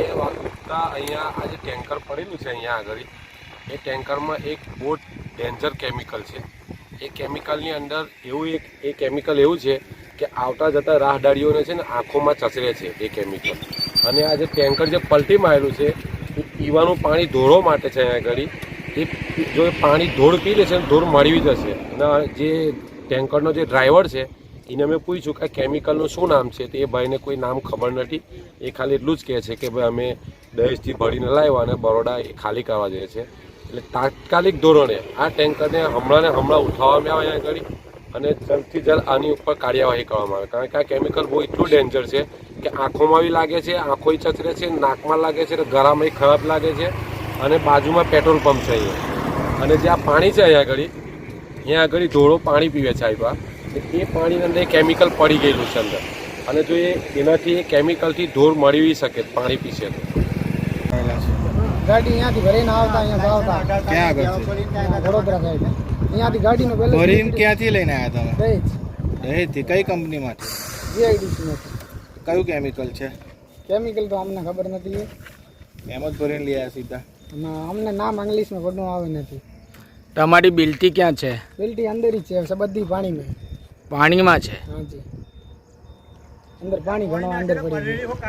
એ વાગતા અહીંયા આ જે ટેન્કર પડેલું છે અહીંયા આગળ. એ ટેન્કરમાં એક બહુ ડેન્જર કેમિકલ છે. એ કેમિકલની અંદર એવું એક, એ કેમિકલ એવું છે કે આવતા જતા રાહદારીઓને છે ને આંખોમાં ચસરે છે એ કેમિકલ. અને આ જે ટેન્કર જે પલટી મારેલું છે, એ પીવાનું પાણી ધોળો માટે છે અહીંયા આગળ. એ જો પાણી ધોળ પી લેશે ધોળ મળી જશે. અને જે ટેન્કરનો જે ડ્રાઈવર છે એને મેં પૂછ્યું કે આ કેમિકલનું શું નામ છે? તો એ ભાઈને કોઈ નામ ખબર નથી. એ ખાલી એટલું જ કહે છે કે ભાઈ અમે દહેજથી ભરીને લાવ્યા અને બરોડા એ ખાલી કરવા જઈએ છે. એટલે તાત્કાલિક ધોરણે આ ટેન્કરને હમણાં ને હમણાં ઉઠાવવામાં આવે અહીંયા આગળ અને જલ્દથી જલ્દ આની ઉપર કાર્યવાહી કરવામાં આવે. કારણ કે આ કેમિકલ બહુ એટલું ડેન્જર છે કે આંખોમાં બી લાગે છે, આંખોય ચચરે છે, નાકમાં લાગે છે, ગળામાં ખરાબ લાગે છે અને બાજુમાં પેટ્રોલ પંપ છે અહીંયા. અને જે આ પાણી છે અહીંયા આગળ અહીંયા આગળ ધોળો પાણી પીવે છે આવ્યા એ પાણીની અંદર કેમિકલ પડી ગયેલું છે અંદર. અને જો એ એનાથી એ કેમિકલથી ધૂર મળી શકે પાણી પીશે તો. ગાડી અહીંયાથી ભરીને આવતા અહીંયા આવતા. ક્યાં આગળ છે? વડોદરા સાઈડ. અહીંયાથી ગાડીનું બેલેન્સ ભરીને ક્યાંથી લઈને આવ્યા તમે? દહેજ. દહેજથી? કઈ કંપનીમાંથી? જીઆઈડીસી નથી કયું કેમિકલ છે? કેમિકલ તો અમને ખબર નથી. એમ જ ભરીને લઈ આવ્યા સીધા. ના અમને નામ ઇંગ્લિશમાં ઘણું આવે નથી. તમારી બિલ્ટી ક્યાં છે? બિલ્ટી અંદર જ છે બધી પાણીમાં. પાણીમાં છે. અંદર પાણી ઘણો અંદર પડી ગયું.